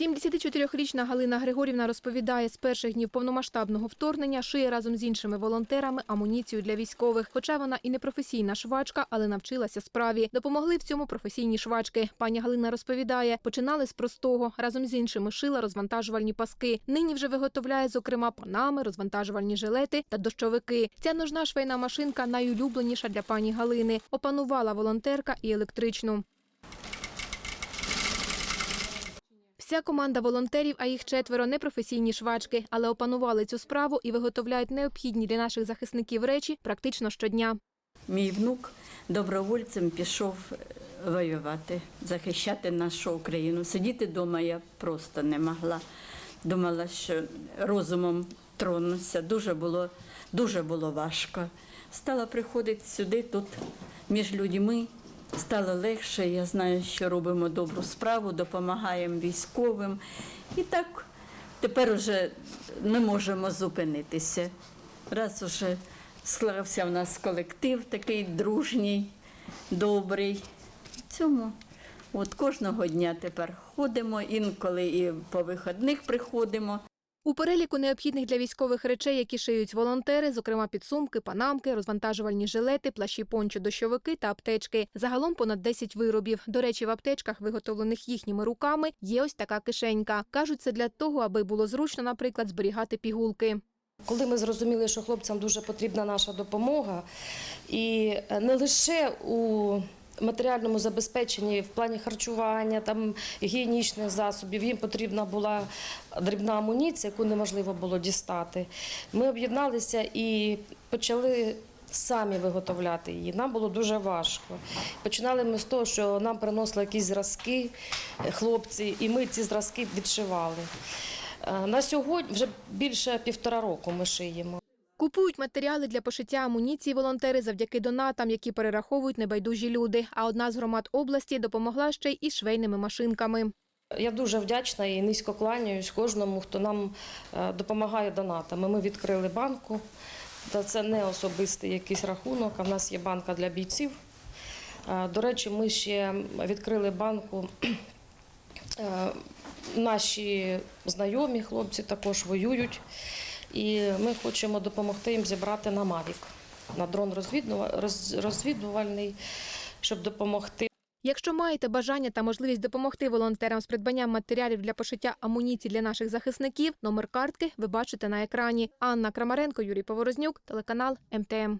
74-річна Галина Григорівна розповідає, з перших днів повномасштабного вторгнення шиє разом з іншими волонтерами амуніцію для військових. Хоча вона і не професійна швачка, але навчилася справі. Допомогли в цьому професійні швачки. Пані Галина розповідає, починали з простого. Разом з іншими шила розвантажувальні паски. Нині вже виготовляє, зокрема, панами, розвантажувальні жилети та дощовики. Ця ножна швейна машинка найулюбленіша для пані Галини. Опанувала волонтерка і електричну. Вся команда волонтерів, а їх четверо, непрофесійні швачки, але опанували цю справу і виготовляють необхідні для наших захисників речі практично щодня. Мій внук добровольцем пішов е, воювати, захищати нашу Україну. Сидіти вдома я просто не могла. Думала, що розумом тронуся. Дуже було, дуже було важко. Стала приходити сюди, тут між людьми. Стало легше. Я знаю, що робимо добру справу, допомагаємо військовим. І так тепер уже не можемо зупинитися. Раз уже склався в нас колектив такий дружній, добрий. В цьому от кожного дня тепер ходимо, інколи і по виходних приходимо. У переліку необхідних для військових речей, які шиють волонтери, зокрема підсумки, панамки, розвантажувальні жилети, плащі пончо, дощовики та аптечки. Загалом понад 10 виробів. До речі, в аптечках, виготовлених їхніми руками, є ось така кишенька. Кажуть, це для того, аби було зручно, наприклад, зберігати пігулки. Коли ми зрозуміли, що хлопцям дуже потрібна наша допомога, і е, не лише у матеріальному забезпеченні в плані харчування, там гігієнічних засобів, їм потрібна була дрібна амуніція, яку неможливо було дістати. Ми об'єдналися і почали. Самі виготовляти її нам було дуже важко. Починали ми з того, що нам приносили якісь зразки е, хлопці, і ми ці зразки відшивали. Е, На сьогодні вже більше півтора року ми шиємо. Купують матеріали для пошиття амуніції волонтери завдяки донатам, які перераховують небайдужі люди. А одна з громад області допомогла ще й і швейними машинками. Я дуже вдячна і низько кланяюсь кожному, хто нам е, допомагає донатами. Ми відкрили банку, та це не особистий якийсь рахунок, а в нас є банка для бійців. Е, До речі, ми ще відкрили банку. е, Наші знайомі хлопці також воюють, і ми хочемо допомогти їм зібрати на Мавік, на дрон розвідува- роз- розвідувальний, щоб допомогти Якщо маєте бажання та можливість допомогти волонтерам з придбанням матеріалів для пошиття амуніції для наших захисників, номер картки ви бачите на екрані. Анна Крамаренко, Юрій Поворознюк, телеканал МТМ.